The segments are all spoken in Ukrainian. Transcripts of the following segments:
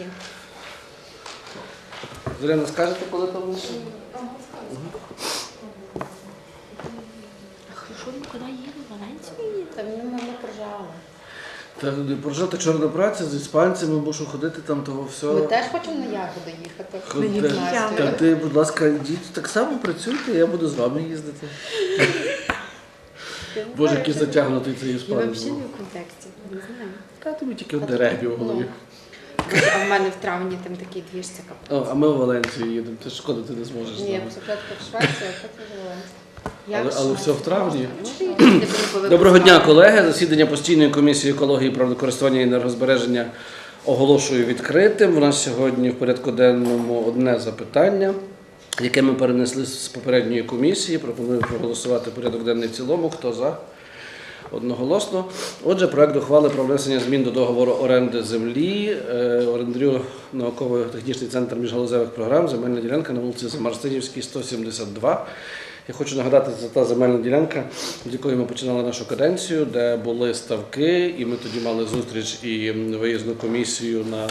є. Зоряна, скажете, коли там лише? А що він куди їде? Валенцію їде? Та він мене прожали. Та прожити чорна праця з іспанцями, мушу ходити там того всього. Ми теж хочемо на ягоди їхати. Мені Та ти, будь ласка, йдіть так само працюйте, я буду з вами їздити. Боже, який затягнутий цей Я іспанець. взагалі не в контексті. Не знаю. Та тобі тільки в дереві в голові. А в мене в травні там такий двіж це капець. О, а ми в Валенцію їдемо. Ти шкода, ти не зможеш з Ні, нами. спочатку в Швецію, а потім в Валенцію. Як Але, але все в травні. Може, Доброго дня, колеги. Засідання постійної комісії екології, природокористування і енергозбереження оголошую відкритим. У нас сьогодні в порядку денному одне запитання, яке ми перенесли з попередньої комісії. Пропоную проголосувати порядок денний в цілому. Хто за? Одноголосно. Отже, проект ухвали про внесення змін до договору оренди землі. Е, Орендарю науково-технічний центр міжгалузевих програм, земельна ділянка на вулиці Замарстинівській, 172. Я хочу нагадати, це та земельна ділянка, з якої ми починали нашу каденцію, де були ставки, і ми тоді мали зустріч і виїзну комісію на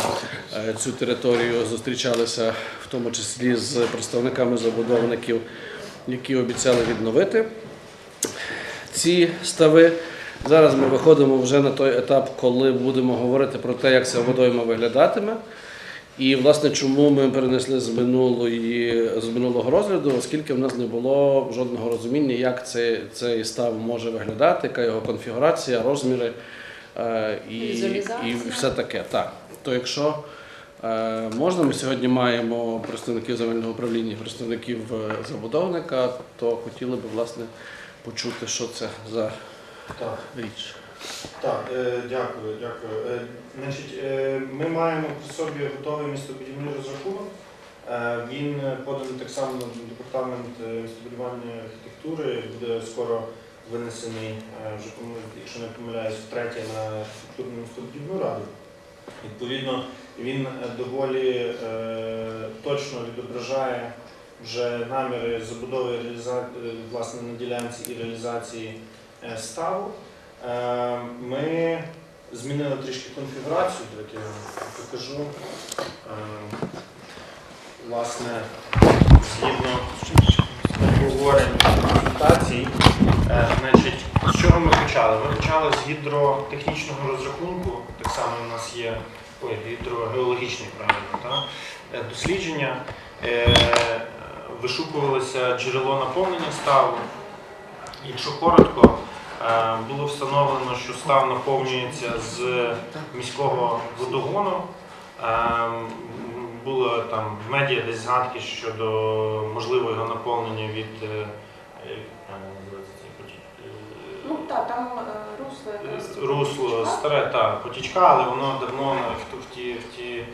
е, цю територію. Зустрічалися в тому числі з представниками забудовників, які обіцяли відновити ці стави. Зараз ми виходимо вже на той етап, коли будемо говорити про те, як ця водойма виглядатиме. І, власне, чому ми перенесли з минулої з минулого розгляду, оскільки в нас не було жодного розуміння, як цей, цей став може виглядати, яка його конфігурація, розміри е, і, і все таке. Так. То якщо е, можна, ми сьогодні маємо представників земельного управління, представників е, забудовника, то хотіли би власне почути, що це за Так, річ. так, е, дякую, дякую. Е, значить, е, ми маємо при собі готовий містобудівний розрахунок. Е, він поданий так само на департамент е, містобудування архітектури. Буде скоро винесений, е, вже якщо не помиляюсь, втретє на архітектурну містобудівну раду. Відповідно, він е, доволі е, точно відображає вже наміри забудови е, власне на ділянці і реалізації ставу. Е, Ми змінили трішки конфігурацію, так я покажу. Е, Власне, згідно обговорень консультацій, е, значить, з чого ми почали? Ми почали з гідротехнічного розрахунку, так само у нас є ой, гідрогеологічний правильно, так? Е, дослідження. Е, Вишукувалося джерело наповнення ставу. Якщо коротко, е, було встановлено, що став наповнюється з міського водогону. Е, Було там в медіа десь згадки щодо можливого наповнення від е, Ну так, там русло русло старе та потічка, але воно давно в, ті, в ті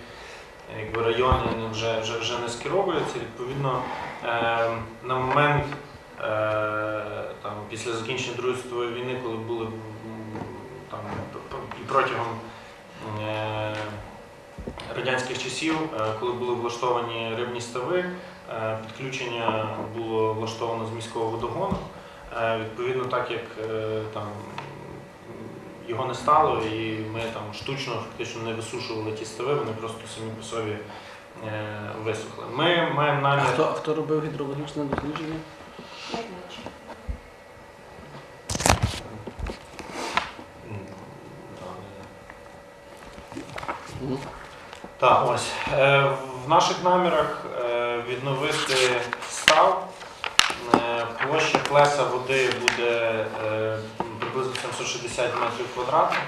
якби, райони вже, вже, вже не скеровується. Відповідно, на момент там, після закінчення Другої світової війни, коли були там, і протягом е, радянських часів, е, коли були влаштовані рибні стави, е, підключення було влаштовано з міського водогону. Е, Відповідно, так як е, там його не стало, і ми там штучно фактично не висушували ті стави, вони просто самі по собі е, висохли. Ми маємо А намір. хто, а хто робив гідрологічне дослідження? Не знаю. М, да, не- Мгм. Так, ось. Е, В наших намірах е, відновити став. Е, Площа плеса води буде е, приблизно 760 метрів квадратних.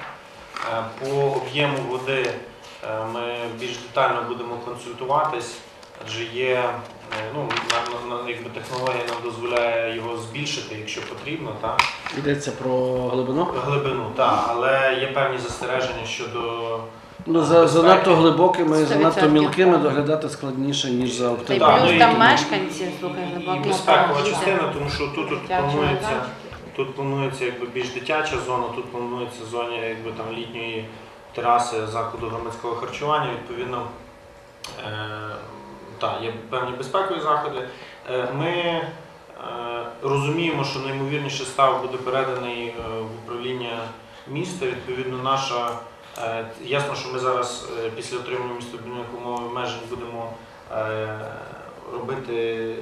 Е, По об'єму води е, ми більш детально будемо консультуватись, адже є е, ну, на- на- на- якби технологія нам дозволяє його збільшити, якщо потрібно. Так? Йдеться про глибину? Глибину, так, але є певні застереження щодо Ну, за, занадто глибокими і занадто відсотків. мілкими доглядати складніше, ніж за Та й. Так, ну плюс і- там мешканці, слухай, і глибокі безпекова частина, тому що тут, тут планується, тут планується якби більш дитяча зона, тут планується зона якби там літньої тераси закладу громадського харчування. Відповідно, е, та, є певні безпекові заходи. Е, ми е, розуміємо, що найімовірніше став буде переданий е, в управління міста. Відповідно, наша Ясно, що ми зараз е, після отримання містобудівних умов і обмежень будемо е, робити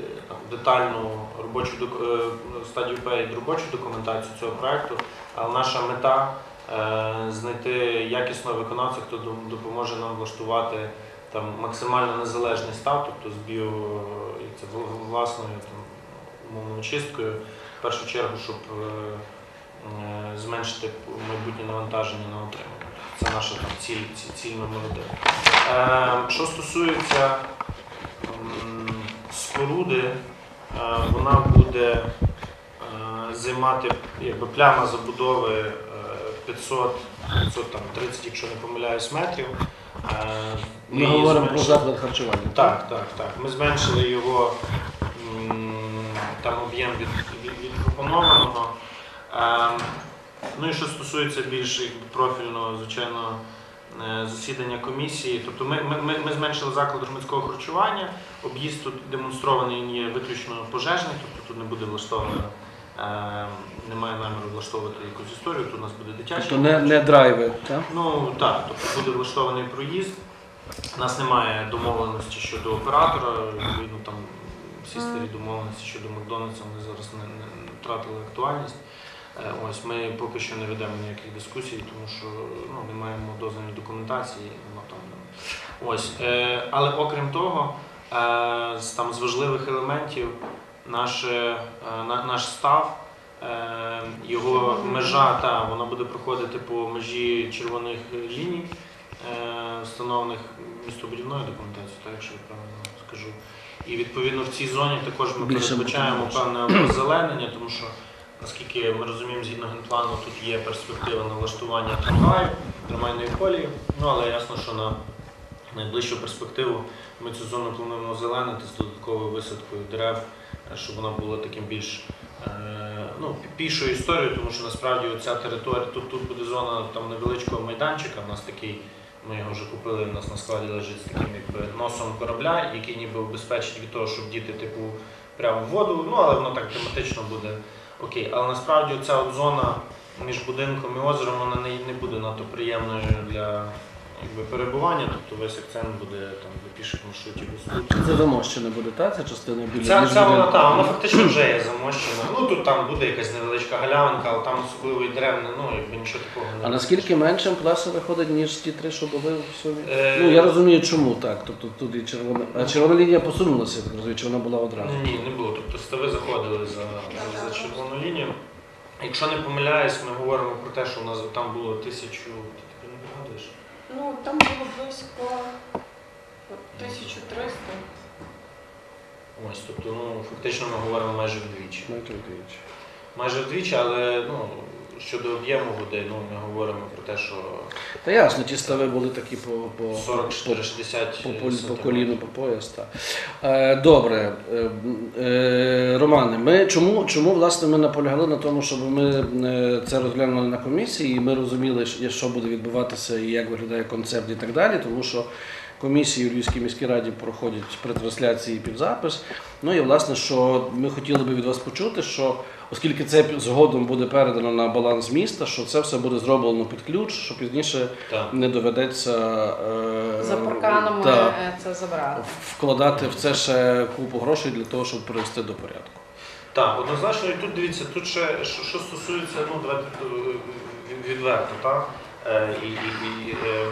детальну робочу е, стадію П і робочу документацію цього проекту. Але наша мета е, знайти якісного виконавця, хто допоможе нам влаштувати там максимально незалежний став, тобто з біо це, власною там, умовною чисткою, в першу чергу, щоб е, е, зменшити майбутнє навантаження на отримання. Це наша там, ціль, ці- ціль номер один. Е, що стосується споруди, е, вона буде е, займати якби, пляма забудови е, 500, 530, якщо не помиляюсь, метрів. Ми її говоримо про заклад харчування. так, так, так. Ми зменшили його там об'єм від, від, від пропонованого. Ну і що стосується більш профільного, звичайно, е, засідання комісії, тобто ми, ми, ми, зменшили заклад громадського харчування. Об'їзд тут демонстрований є виключно пожежний, тобто тут не буде влаштовано. Е, немає наміру влаштовувати якусь історію, тут у нас буде дитячий. Тобто не, не драйви, так? Ну так, тобто буде влаштований проїзд. У нас немає домовленості щодо оператора, відповідно там всі старі домовленості щодо Макдональдса вони зараз не, не втратили актуальність. Е, Ось ми поки що не ведемо ніяких дискусій, тому що ну, не маємо дозвільної документації. Воно там ось. Е, але окрім того, е, з, там, з важливих елементів наше, е, наш став. Е, Його межа та вона буде проходити по межі червоних ліній, е, встановлених містобудівною документацією, так якщо я правильно скажу. І відповідно в цій зоні також ми передбачаємо певне озеленення, тому що наскільки ми розуміємо, згідно генплану тут є перспектива на влаштування трамваю, трамвайної колії. Ну але ясно, що на найближчу перспективу ми цю зону плануємо озеленити з додатковою висадкою дерев, е, щоб вона була таким більш е, ну, пішою історією, тому що насправді ця територія, тут, тут буде зона там невеличкого майданчика, у нас такий, ми його вже купили, у нас на складі лежить з таким якби носом корабля, який ніби убезпечить від того, щоб діти типу прямо в воду, ну але воно так тематично буде окей. Але насправді ця зона між будинком і озером вона не, не буде надто приємною для якби, перебування, тобто весь акцент буде там для піших маршрутів доступний. Це замощена буде, так? Ця частина біля Ця, ця вона там, вона фактично вже є замощена. Ну тут там буде якась невеличка галявинка, але там особливо і дерев, не- ну якби нічого такого не А наскільки менше плеса виходить, ніж ті три, що були в сумі? Е, Ну я розумію, чому так. Тобто тут і червона. А червона лінія посунулася, я так розумію, чи вона була одразу? Ні, не було. Тобто стави заходили за, за, за червону лінію. Якщо не помиляюсь, ми говоримо про те, що у нас там було тисячу. Ти не пригадуєш? Ну, там було близько от, 1300. Ось, тобто, ну фактично ми говоримо майже вдвічі. Майже вдвічі. Майже вдвічі, але ну, щодо об'єму води, ну ми говоримо про те, що Та ясно, ті стави були такі по, по, 44-60 по, по, по коліну, по пояс. Так. Е, добре, е, е, Романе, ми чому, чому власне ми наполягали на тому, щоб ми е, це розглянули на комісії, і ми розуміли, що- що буде відбуватися і як виглядає концепт і так далі, тому що. Комісії у Львівській міській раді проходять при трансляції під запис. Ну і власне, що ми хотіли би від вас почути, що оскільки це згодом буде передано на баланс міста, що це все буде зроблено під ключ, що пізніше Так. не доведеться е, За парканами та, е, це забрати. вкладати в це ще купу грошей для того, щоб привести до порядку. Так, однозначно, і тут дивіться, тут ще що, що стосується, ну давайте е, відверто, так? Е, і, і, і, е,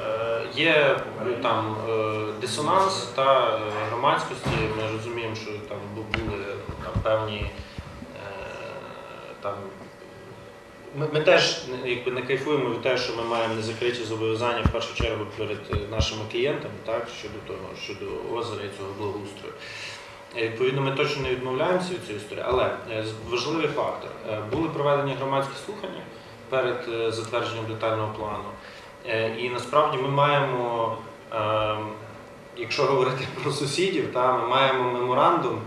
е, є там е, дисонанс та громадськості. Ми розуміємо, що там були там, певні там. Ми, ми теж якби, не кайфуємо від того, що ми маємо незакриті зобов'язання в першу чергу перед е, нашими клієнтами, так, щодо того, щодо озера і цього благоустрою. Е, Відповідно, ми точно не відмовляємося від цієї історії, але е, важливий фактор. Були проведені громадські слухання перед затвердженням детального плану. І насправді ми маємо, е, якщо говорити про сусідів, та, ми маємо меморандум,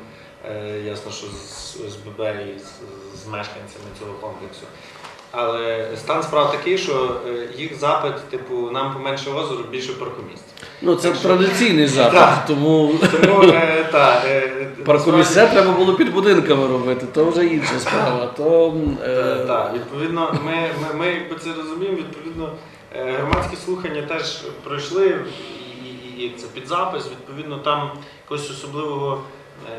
ясно, що з з ББ і з, мешканцями цього комплексу. Але стан справ такий, що е, їх запит, типу, нам поменше озеру, більше паркомісць. Ну це Так що- традиційний запит, Так. тому Тому е, та, е, паркомісця треба було під будинками робити, то вже інша справа. То, м, е, Так, відповідно, ми, ми, ми якби це розуміємо, відповідно, Е, Громадські слухання теж пройшли і, і, і це під запис. Відповідно, там якогось особливого е,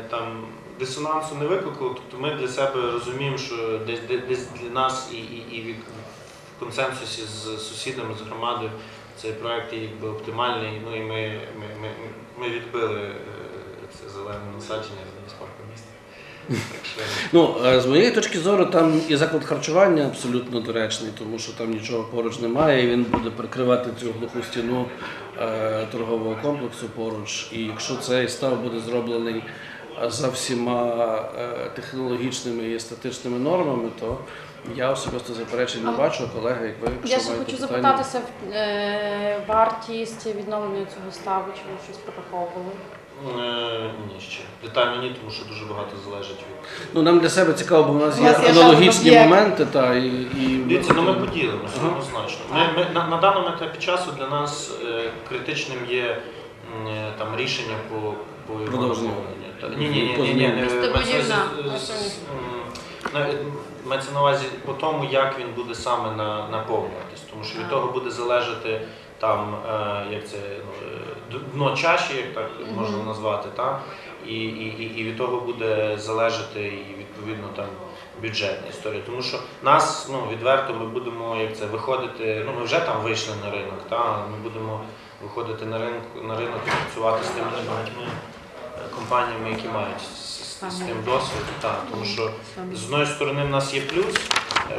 там дисонансу не викликало. Тобто ми для себе розуміємо, що десь десь, для нас і, і, і в консенсусі з сусідами, з громадою цей проект є якби оптимальний. Ну і ми, ми, ми, ми відбили е, це зелене насадження з парку міста. Ну, е, з моєї точки зору, там і заклад харчування абсолютно доречний, тому що там нічого поруч немає, і він буде прикривати цю глуху стіну е, торгового комплексу поруч. І якщо цей став буде зроблений е, за всіма е, технологічними і естетичними нормами, то я особисто заперечень не бачу, колеги, як ви якщо Я ще маєте хочу питання. запитатися е, вартість відновлення цього ставу, чи ви щось прораховували? Е, Ні, ще детально ні, тому що дуже багато залежить від. Ну нам для себе цікаво, бо в нас У є нас є аналогічні моменти, та і, і Дивіться, ну ми поділимося Ага. однозначно. Ми, ми, на, на даному етапі часу для нас е, критичним є там рішення по, по його Продовження. наповненню. Та- Ні, ні, ні, ні, ні, не- мається на- Мається на увазі по тому, як він буде саме на, наповнюватись, тому що від А. того буде залежати там, е, як це ну, е, дно чаші, як так Мгм. можна назвати, та? І, і, і, і від того буде залежати і відповідно там бюджетна історія. Тому що нас ну відверто ми будемо як це виходити. Ну ми вже там вийшли на ринок, та ми будемо виходити на ринок на ринок і працювати з тими багатьма компаніями, які мають з, тим досвід. Та, тому що з одної сторони в нас є плюс,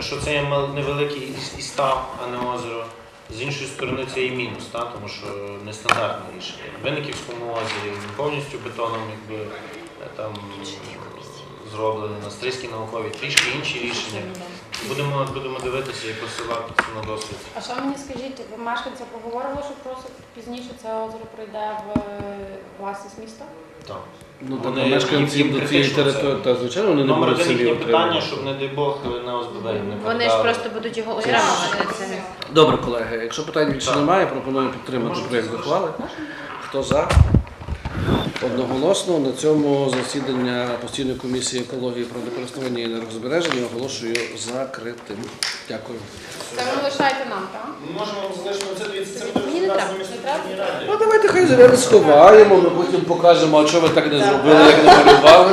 що це є невеликий і- і став, а не озеро. З іншої сторони, це і мінус, та, тому що нестандартне рішення. В Винниківському озері повністю бетоном якби, е, там, зроблений, на Стрийській науковій трішки інші рішення. Будемо, будемо дивитися і посилатися на досвід. А що мені скажіть, ви мешканці поговорили, що просто пізніше це озеро прийде в е, власність міста? Так. Ну, Вони- так, мешканці до цієї території, та звичайно, вони не Номер будуть один самі їхнє питання, отримувати. щоб, не дай Бог, на ОСББ не Вони ж передали. просто будуть його. Це. Добре, колеги, якщо питань більше Так. немає, пропоную підтримати проєкт ухвали. Хто за? Одноголосно на цьому засідання постійної комісії екології природокористування і енергозбереження оголошую закритим. Дякую. Це ви лишаєте нам, так? Ми можемо залишити це дивіться, це буде Мені не треба. Не треба? Ну давайте хай зараз сховаємо, ми потім покажемо, а чого ви так не зробили, як не намалювали.